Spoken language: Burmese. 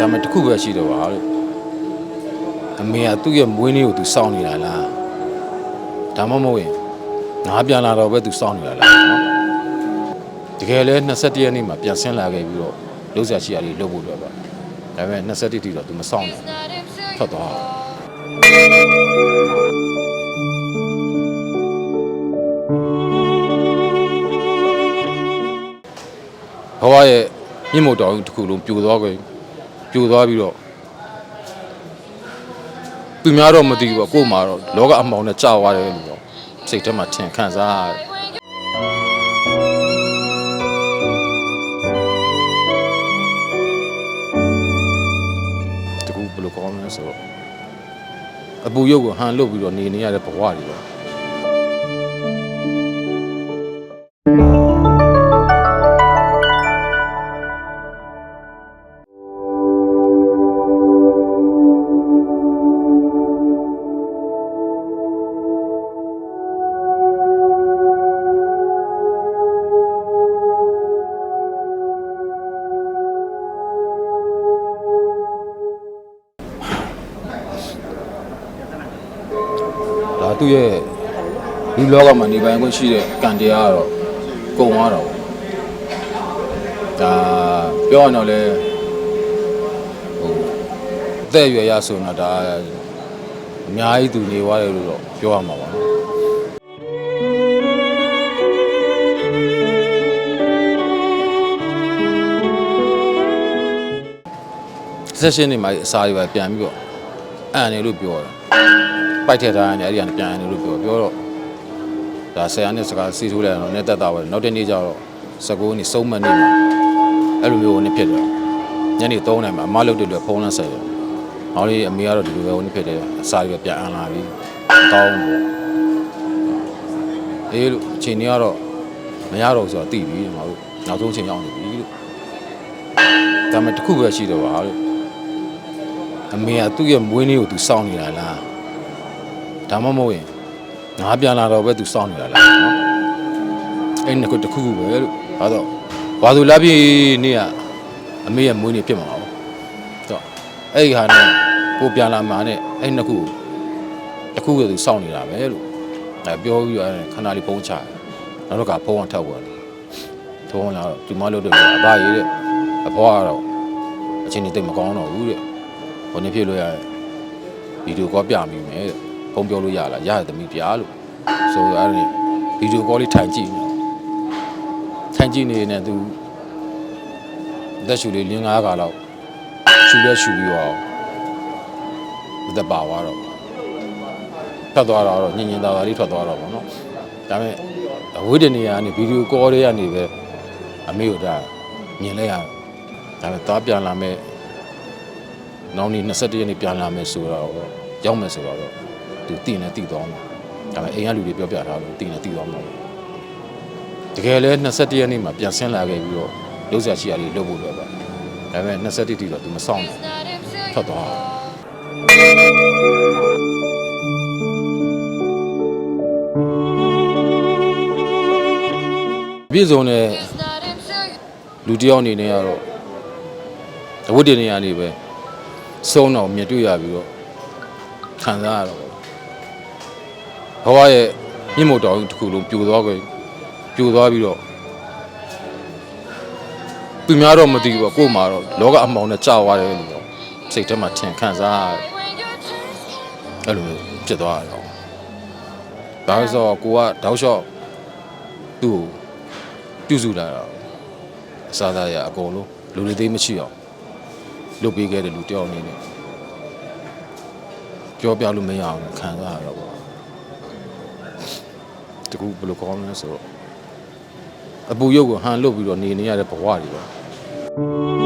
ဒါပေမဲ့တစ်ခုပဲရှိတော့ပါလို့အမေကသူ့ရဲ့မွေးနေ့ကိုသူစောင့်နေတာလားဒါမှမဟုတ်ရင်ငါပြန်လာတော့ပဲသူစောင့်နေတာလားနော်တကယ်လဲ21ရက်နေ့မှာပြန်ဆင်းလာခဲ့ပြီးတော့လုံးဆရာရှိရာလေးလုပ်ဖို့တော့ပါဒါပေမဲ့21တိတော့သူမစောင့်နိုင်ဘူးထွက်သွားတာဘဝရဲ့မြင့်မို့တော်ကြီးတစ်ခုလုံးပြိုသွားခဲ့ ပြိုသွားပြီးတော့သူများတော့မသိဘူးပေါ့ကို့မှာတော့လောကအမောင်နဲ့ကြာသွားတယ်လို့တော့စိတ်ထဲမှာထင်ခံစားရတယ်တကူဘယ်လိုကောင်းလဲဆိုတော့အပူရုပ်ကိုဟန်လုပ်ပြီးတော့နေနေရတဲ့ဘဝတွေပေါ့ သူ့ရဲ့လူလောကမှာနေပိုင်ခွင့်ရှိတဲ့ကံတရားကတော့ကုံသွားတော့ဒါပြောရအောင်လဲဟိုအသက်အရွယ်ရဆိုတော့ဒါအများကြီးသူနေသွားတယ်လို့တော့ပြောရမှာပါနော်ဆက်ရှင်နေမှာအစာတွေပဲပြန်ပြီးတော့ အန်တယ်လို့ပြောတာပိုက်ထည့်ထားရတယ်အဲ့ဒီကနေပြန်ရတယ်လို့ပြောပြောတော့ဒါဆရာနဲ့စကားစီးထိုးလိုက်တော့နဲ့တက်တာပဲနောက်တစ်နေ့ကျတော့19နှစ်စုံမနေမှာအဲ့လိုမျိုးဝင်ဖြစ်တယ်ညနေ3နိုင်မှာအမလုပ်တယ်လို့ဖုန်းလန်းဆက်တယ်။နောက်လေးအမေကတော့ဒီလိုပဲဝင်ဖြစ်တယ်အစာတွေပြန်အန်လာပြီ။ကောင်းပေါ့။အေးလို့အချိန်ကြီးကတော့မရတော့ဘူးဆိုတော့သိပြီငါတို့နောက်ဆုံးအချိန်ရောက်နေပြီလို့။ဒါပေမဲ့တစ်ခုပဲရှိတော့ပါလို့ အမေကသူ့ရဲ့မွေးနေ့ကိုသူစောင့်နေတာလား။ဒါမှမဟုတ်ရင်ငါပြန်လာတော့ပဲသူစောင့်နေတာလားနော်အဲ့နှစ်ခုတစ်ခုခုပဲလို့ဘာတော့ဘာသူလာပြီနေ့ကအမေရဲ့မွေးနေ့ဖြစ်မှာပါတော့အဲ့ဒီဟာနဲ့ကိုပြန်လာမှာနဲ့အဲ့နှစ်ခုတစ်ခုကသူစောင့်နေတာပဲလို့အဲပြောပြီးတော့ခဏလေးပုံးချတယ်နောက်တော့ကဖုန်းကထောက်သွားတယ်ဖုန်းလာတော့ဒီမလို့တော့အဘရေးတဲ့အဖေကတော့အချင်းကြီးတိတ်မကောင်းတော့ဘူးတဲ့ ဘယ်နည်းဖြစ်လို့ရလဲဗီဒီယိုကောပြမိမယ်တဲ့ဖုန်းပြောလို့ရလားရတယ်သမီးပြားလို့ဆိုအဲ့ဒါဗီဒီယိုကောလေးထိုင်ကြည့်နေထိုင်ကြည့်နေနေသူအသက်ရှူလေးလင်း၅ခါလောက်ရှူလဲရှူပြီးတော့အသက်ပါသွားတော့ထွက်သွားတော့ညင်ညင်သာသာလေးထွက်သွားတော့ဗောနော်ဒါပေမဲ့အဝိဒနေရကနေဗီဒီယိုကောလေးကနေပဲအမေတို့ဒါမြင်လိုက်ရဒါပေမဲ့သွားပြန်လာမဲ့ နောက်နေ့21ရက်နေ့ပြန်လာမယ်ဆိုတော့ရောက်မယ်ဆိုတော့သူတည်နေတည်သွားမှာဒါပေမဲ့အိမ်ကလူတွေပြောပြထားလို့တည်နေတည်သွားမှာတကယ်လဲ21ရက်နေ့မှာပြန်ဆင်းလာခဲ့ပြီးတော့လုံးဆရာရှိရာလေးလုပ်ဖို့တော့ပါဒါပေမဲ့21တိတော့သူမဆောင်နိုင်ထွက်သွားတာပြည်စုံတဲ့လူတစ်ယောက်အနေနဲ့ကတော့အဝတ်တင်နေရနေပဲ စုံတော့မြင်တွေ့ရပြီးတော့ခံစားရတော့ဘဝရဲ့မြင့်မို့တော်ကြီးတစ်ခုလုံးပြိုသွားခဲ့ပြိုသွားပြီးတော့သူများတော့မသိဘူးပေါ့ကို့မှာတော့လောကအမှောင်နဲ့ကြာသွားတယ်လို့တော့စိတ်ထဲမှာထင်ခံစားရတယ်အဲ့လိုမျိုးဖြစ်သွားတာတော့ဒါဆိုတော့ကိုကတောက်လျှော့သူ့ကိုပြုစုလာတာအစားသားရအကုန်လုံးလူတွေသိမ်းမရှိအောင် လုပ်ပေးခဲ့တဲ့လူတယောက်အနေနဲ့ပြောပြလို့မရအောင်ခံစားရတော့ပေါ့တကူဘယ်လိုကောင်းလဲဆိုတော့အပူရုပ်ကိုဟန်လုပ်ပြီးတော့နေနေရတဲ့ဘဝတွေပါ